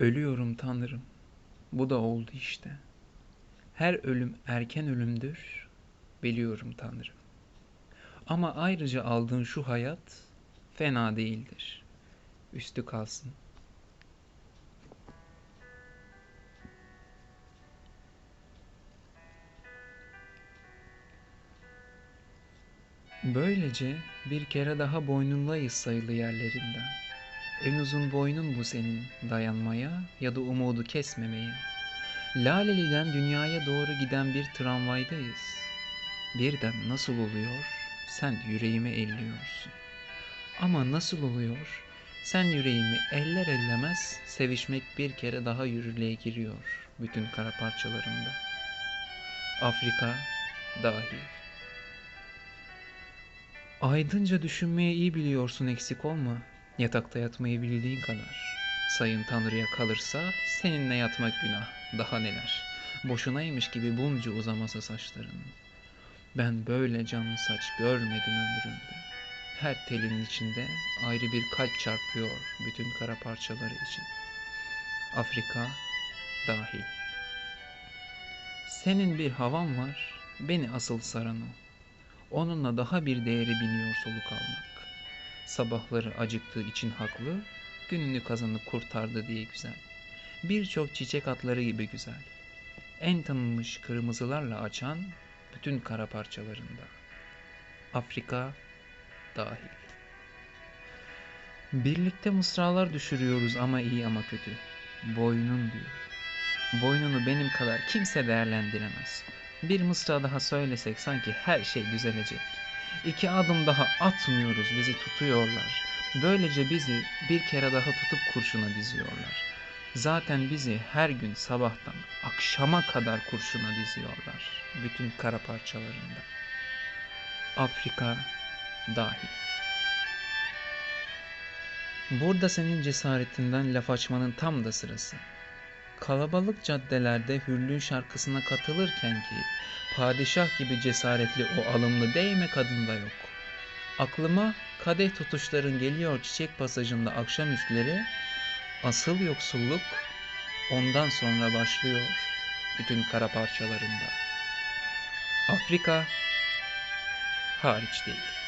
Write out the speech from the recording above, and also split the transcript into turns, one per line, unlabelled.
Ölüyorum Tanrım. Bu da oldu işte. Her ölüm erken ölümdür. Biliyorum Tanrım. Ama ayrıca aldığın şu hayat fena değildir. Üstü kalsın. Böylece bir kere daha boynundayız sayılı yerlerinden. En uzun boynun bu senin dayanmaya ya da umudu kesmemeye. Laleli'den dünyaya doğru giden bir tramvaydayız. Birden nasıl oluyor? Sen yüreğimi elliyorsun. Ama nasıl oluyor? Sen yüreğimi eller ellemez sevişmek bir kere daha yürürlüğe giriyor bütün kara parçalarında. Afrika dahil. Aydınca düşünmeyi iyi biliyorsun eksik olma. Yatakta yatmayı bildiğin kadar. Sayın Tanrı'ya kalırsa seninle yatmak günah. Daha neler. Boşunaymış gibi bunca uzamasa saçların. Ben böyle canlı saç görmedim ömrümde. Her telin içinde ayrı bir kalp çarpıyor bütün kara parçaları için. Afrika dahil. Senin bir havan var, beni asıl saran o. Onunla daha bir değeri biniyor soluk almak. Sabahları acıktığı için haklı, gününü kazanıp kurtardı diye güzel. Birçok çiçek atları gibi güzel. En tanınmış kırmızılarla açan bütün kara parçalarında. Afrika dahil. Birlikte mısralar düşürüyoruz ama iyi ama kötü. Boynun diyor. Boynunu benim kadar kimse değerlendiremez. Bir mısra daha söylesek sanki her şey düzelecek. İki adım daha atmıyoruz bizi tutuyorlar. Böylece bizi bir kere daha tutup kurşuna diziyorlar. Zaten bizi her gün sabahtan akşama kadar kurşuna diziyorlar. Bütün kara parçalarında. Afrika dahil. Burada senin cesaretinden laf açmanın tam da sırası. Kalabalık caddelerde hürlüğü şarkısına katılırken ki padişah gibi cesaretli o alımlı değme kadında yok. Aklıma kadeh tutuşların geliyor çiçek pasajında akşamüstleri asıl yoksulluk ondan sonra başlıyor bütün kara parçalarında. Afrika hariç değil.